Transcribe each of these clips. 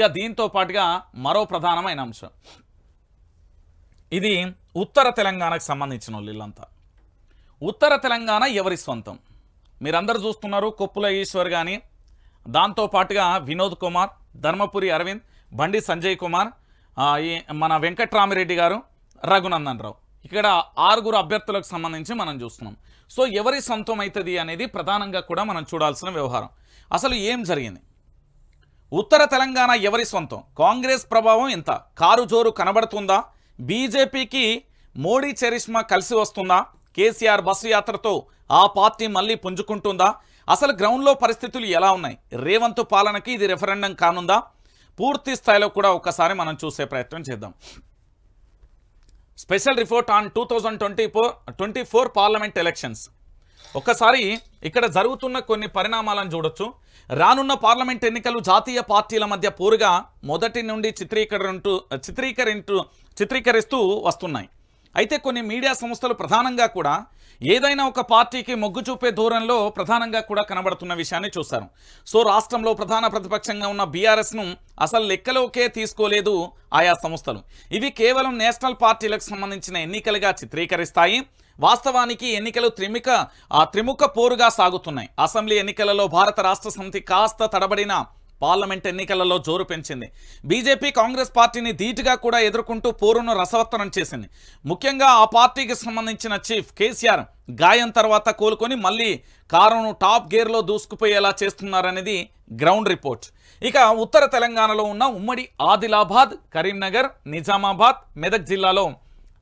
ఇక దీంతో పాటుగా మరో ప్రధానమైన అంశం. ఇది ఉత్తర తెలంగాణకు సంబంధించిన వీళ్ళంతా. ఉత్తర తెలంగాణ ఎవరి సొంతం మీరందరూ చూస్తున్నారు కొప్పుల ఈశ్వర్ కానీ దాంతోపాటుగా వినోద్ కుమార్ ధర్మపురి అరవింద్ బండి సంజయ్ కుమార్ ఈ మన వెంకట్రామిరెడ్డి గారు రఘునందన్ రావు. ఇక్కడ ఆరుగురు అభ్యర్థులకు సంబంధించి మనం చూస్తున్నాం. సో ఎవరి సొంతం అవుతుంది అనేది ప్రధానంగా కూడా మనం చూడాల్సిన వ్యవహారం. అసలు ఏం జరిగింది? ఉత్తర తెలంగాణ ఎవరి సొంతం? కాంగ్రెస్ ప్రభావం ఎంత? కారు జోరు కనబడుతుందా? బీజేపీకి మోడీ చరిష్మా కలిసి వస్తుందా? కేసీఆర్ బస్సు యాత్రతో ఆ పార్టీ మళ్ళీ పుంజుకుంటుందా? అసలు గ్రౌండ్లో పరిస్థితులు ఎలా ఉన్నాయి? రేవంత్ పాలనకి ఇది రెఫరెండం కానుందా? పూర్తి స్థాయిలో కూడా ఒకసారి మనం చూసే ప్రయత్నం చేద్దాం. Special report on two thousand twenty four twenty four parliament elections. ఒక్కసారి ఇక్కడ జరుగుతున్న కొన్ని పరిణామాలను చూడొచ్చు. రానున్న పార్లమెంట్ ఎన్నికలు జాతీయ పార్టీల మధ్య పోరుగా మొదటి నుండి చిత్రీకరింటూ చిత్రీకరింటూ చిత్రీకరిస్తూ వస్తున్నాయి. అయితే కొన్ని మీడియా సంస్థలు ప్రధానంగా కూడా ఏదైనా ఒక పార్టీకి మొగ్గు చూపే దూరంలో ప్రధానంగా కూడా కనబడుతున్న విషయాన్ని చూశారు. సో రాష్ట్రంలో ప్రధాన ప్రతిపక్షంగా ఉన్న బీఆర్ఎస్ను అసలు లెక్కలోకే తీసుకోలేదు ఆయా సంస్థలు. ఇవి కేవలం నేషనల్ పార్టీలకు సంబంధించిన ఎన్నికలుగా చిత్రీకరిస్తాయి. వాస్తవానికి ఎన్నికలు త్రిముఖ ఆ త్రిముఖ పోరుగా సాగుతున్నాయి. అసెంబ్లీ ఎన్నికలలో భారత రాష్ట్ర సమితి కాస్త తడబడిన పార్లమెంట్ ఎన్నికలలో జోరు పెంచింది. బీజేపీ కాంగ్రెస్ పార్టీని ధీటుగా కూడా ఎదుర్కొంటూ పోరును రసవత్తనం చేసింది. ముఖ్యంగా ఆ పార్టీకి సంబంధించిన చీఫ్ కేసీఆర్ గాయం తర్వాత కోలుకొని మళ్ళీ కారును టాప్ గేర్లో దూసుకుపోయేలా చేస్తున్నారనేది గ్రౌండ్ రిపోర్ట్. ఇక ఉత్తర తెలంగాణలో ఉన్న ఉమ్మడి ఆదిలాబాద్ కరీంనగర్ నిజామాబాద్ మెదక్ జిల్లాలో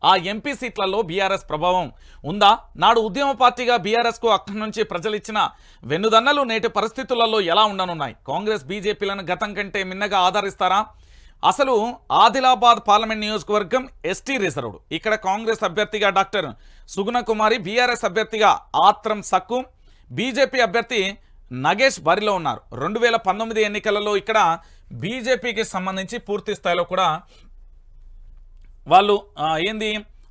ఆ ఎంపీ సీట్లలో బీఆర్ఎస్ ప్రభావం ఉందా? నాడు ఉద్యమ పార్టీగా బీఆర్ఎస్కు అక్కడి నుంచి ప్రజలు ఇచ్చిన వెన్నుదన్నలు నేటి పరిస్థితులలో ఎలా ఉండనున్నాయి? కాంగ్రెస్ బీజేపీలను గతం కంటే మిన్నగా ఆదరిస్తారా? అసలు ఆదిలాబాద్ పార్లమెంట్ నియోజకవర్గం ఎస్టీ రిజర్వ్డ్. ఇక్కడ కాంగ్రెస్ అభ్యర్థిగా డాక్టర్ సుగుణ కుమారి బీఆర్ఎస్ అభ్యర్థిగా ఆత్రం సక్కు బీజేపీ అభ్యర్థి నగేష్ బరిలో ఉన్నారు. రెండు వేల పంతొమ్మిది ఎన్నికలలో ఇక్కడ బీజేపీకి సంబంధించి పూర్తి స్థాయిలో కూడా వాళ్ళు ఏంది?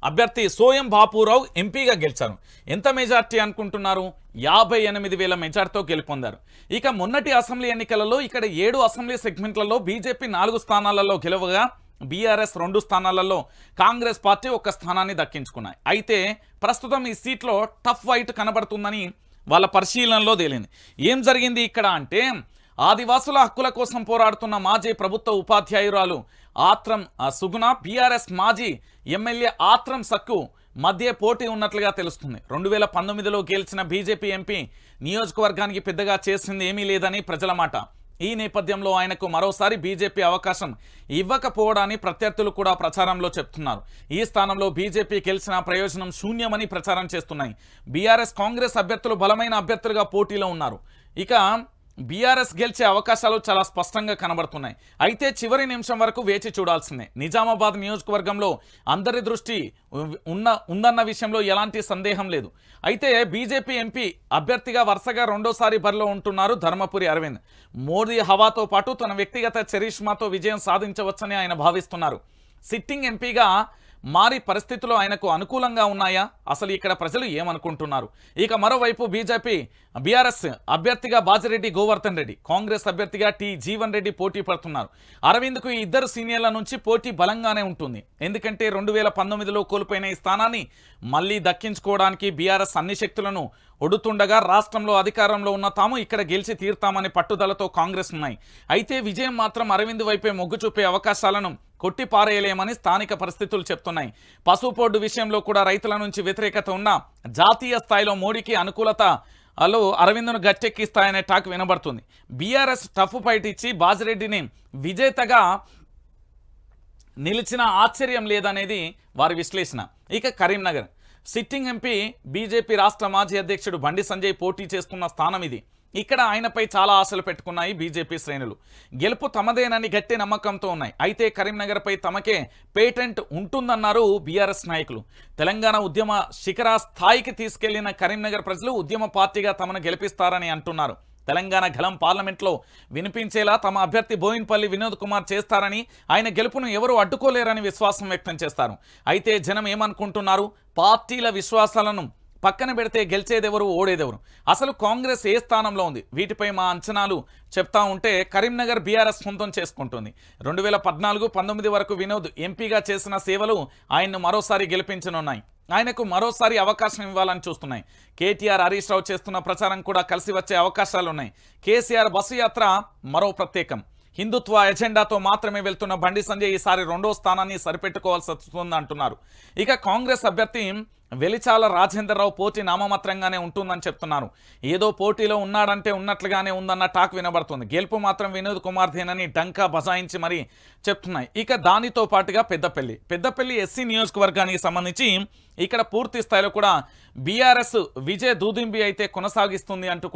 అభ్యర్థి సోయం బాపురావు ఎంపీగా గెలిచారు. ఎంత మెజార్టీ అనుకుంటున్నారు? యాభై ఎనిమిది వేల మెజార్టీతో గెలుపొందారు. ఇక మొన్నటి అసెంబ్లీ ఎన్నికలలో ఇక్కడ ఏడు అసెంబ్లీ సెగ్మెంట్లలో బీజేపీ నాలుగు స్థానాలలో గెలవగా బీఆర్ఎస్ రెండు స్థానాలలో కాంగ్రెస్ పార్టీ ఒక స్థానాన్ని దక్కించుకున్నాయి. అయితే ప్రస్తుతం ఈ సీట్లో టఫ్ వైట్ కనబడుతుందని వాళ్ళ పరిశీలనలో తేలింది. ఏం జరిగింది ఇక్కడ అంటే ఆదివాసుల హక్కుల కోసం పోరాడుతున్న మాజీ ప్రభుత్వ ఉపాధ్యాయురాలు ఆత్రం ఆ, సుగుణ బీఆర్ఎస్ మాజీ ఎమ్మెల్యే ఆత్రం సక్కు మధ్య పోటీ ఉన్నట్లుగా తెలుస్తుంది. రెండు వేల పంతొమ్మిదిలో గెలిచిన బీజేపీ ఎంపీ నియోజకవర్గానికి పెద్దగా చేసింది ఏమీ లేదని ప్రజల మాట. ఈ నేపథ్యంలో ఆయనకు మరోసారి బీజేపీ అవకాశం ఇవ్వకపోవడాన్ని ప్రత్యర్థులు కూడా ప్రచారంలో చెప్తున్నారు. ఈ స్థానంలో బీజేపీ గెలిచిన ప్రయోజనం శూన్యమని ప్రచారం చేస్తున్నాయి. బీఆర్ఎస్ కాంగ్రెస్ అభ్యర్థులు బలమైన అభ్యర్థులుగా పోటీలో ఉన్నారు. ఇక బీఆర్ఎస్ గెలిచే అవకాశాలు చాలా స్పష్టంగా కనబడుతున్నాయి. అయితే చివరి నిమిషం వరకు వేచి చూడాల్సిందే. నిజామాబాద్ నియోజకవర్గంలో అందరి దృష్టి ఉన్న ఉందన్న విషయంలో ఎలాంటి సందేహం లేదు. అయితే బీజేపీ ఎంపీ అభ్యర్థిగా వరుసగా రెండోసారి బరిలో ఉంటున్నారు ధర్మపురి అరవింద్. మోదీ హవాతో పాటు తన వ్యక్తిగత చరిష్మాతో విజయం సాధించవచ్చని ఆయన భావిస్తున్నారు. సిట్టింగ్ ఎంపీగా మారి పరిస్థితులు ఆయనకు అనుకూలంగా ఉన్నాయా? అసలు ఇక్కడ ప్రజలు ఏమనుకుంటున్నారు? ఇక మరోవైపు బీజేపీ బీఆర్ఎస్ అభ్యర్థిగా బాజిరెడ్డి గోవర్ధన్ రెడ్డి కాంగ్రెస్ అభ్యర్థిగా టి జీవన్ రెడ్డి పోటీ పడుతున్నారు. అరవింద్కు ఈ ఇద్దరు సీనియర్ల నుంచి పోటీ బలంగానే ఉంటుంది. ఎందుకంటే రెండు వేల పంతొమ్మిదిలో కోల్పోయిన ఈ స్థానాన్ని మళ్ళీ దక్కించుకోవడానికి బీఆర్ఎస్ అన్ని శక్తులను ఒడుతుండగా రాష్ట్రంలో అధికారంలో ఉన్న తాము ఇక్కడ గెలిచి తీర్తామనే పట్టుదలతో కాంగ్రెస్ ఉన్నాయి. అయితే విజయం మాత్రం అరవింద్ వైపే మొగ్గు చూపే అవకాశాలను కొట్టి పారేయలేమని స్థానిక పరిస్థితులు చెప్తున్నాయి. పశుపోడ్డు విషయంలో కూడా రైతుల నుంచి వ్యతిరేకత ఉన్న జాతీయ స్థాయిలో మోడీకి అనుకూలత అలో అరవింద్ను గట్టెక్కిస్తాయనే టాక్ వినబడుతుంది. బీఆర్ఎస్ టఫ్ ఫైట్ ఇచ్చి బాజిరెడ్డిని విజేతగా నిలిచిన ఆశ్చర్యం లేదనేది వారి విశ్లేషణ. ఇక కరీంనగర్. సిట్టింగ్ ఎంపీ బీజేపీ రాష్ట్ర మాజీ అధ్యక్షుడు బండి సంజయ్ పోటీ చేస్తున్న స్థానం ఇది. ఇక్కడ ఆయనపై చాలా ఆశలు పెట్టుకున్నాయి బీజేపీ శ్రేణులు. గెలుపు తమదేనని గట్టి నమ్మకంతో ఉన్నాయి. అయితే కరీంనగర్పై తమకే పేటెంట్ ఉంటుందన్నారు బీఆర్ఎస్ నాయకులు. తెలంగాణ ఉద్యమ శిఖర స్థాయికి తీసుకెళ్ళిన కరీంనగర్ ప్రజలు ఉద్యమ పార్టీగా తమను గెలిపిస్తారని అంటున్నారు. తెలంగాణ గలం పార్లమెంట్లో వినిపించేలా తమ అభ్యర్థి బోయిన్పల్లి వినోద్ కుమార్ చేస్తారని ఆయన గెలుపును ఎవరూ అడ్డుకోలేరని విశ్వాసం వ్యక్తం చేస్తారు. అయితే జనం ఏమనుకుంటున్నారు? పార్టీల విశ్వాసాలను పక్కన పెడితే గెలిచేదెవరు ఓడేదెవరు? అసలు కాంగ్రెస్ ఏ స్థానంలో ఉంది? వీటిపై మా అంచనాలు చెప్తా ఉంటే కరీంనగర్ బీఆర్ఎస్ సొంతం చేసుకుంటుంది. రెండు వేల పద్నాలుగు పంతొమ్మిది వరకు వినోద్ ఎంపీగా చేసిన సేవలు ఆయన్ను మరోసారి గెలిపించనున్నాయి. ఆయనకు మరోసారి అవకాశం ఇవ్వాలని చూస్తున్నాయి. కేటీఆర్ హరీష్ రావు చేస్తున్న ప్రచారం కూడా కలిసి వచ్చే అవకాశాలు ఉన్నాయి కేసీఆర్ బస్సు యాత్ర మరో ప్రత్యేకం. హిందుత్వ ఎజెండాతో మాత్రమే వెళ్తున్న బండి సంజయ్ ఈసారి రెండో స్థానాన్ని సరిపెట్టుకోవాల్సి వస్తుంది అంటున్నారు ఇక కాంగ్రెస్ అభ్యర్థి వెలిచాల రాజేంద్రరావు పోటీ నామమాత్రంగానే ఉంటుందని చెప్తున్నారు. ఏదో పోటీలో ఉన్నాడంటే ఉన్నట్లుగానే ఉందన్న టాక్ వినబడుతుంది. గెలుపు మాత్రం వినోద్ కుమార్దేనని డంకా బజాయించి మరీ చెప్తున్నాయి. ఇక దానితో పాటుగా పెద్దపల్లి. పెద్దపల్లి ఎస్సీ నియోజకవర్గానికి సంబంధించి ఇక్కడ పూర్తి స్థాయిలో కూడా బీఆర్ఎస్ విజయ దూదింబి అయితే కొనసాగిస్తుంది అంటూ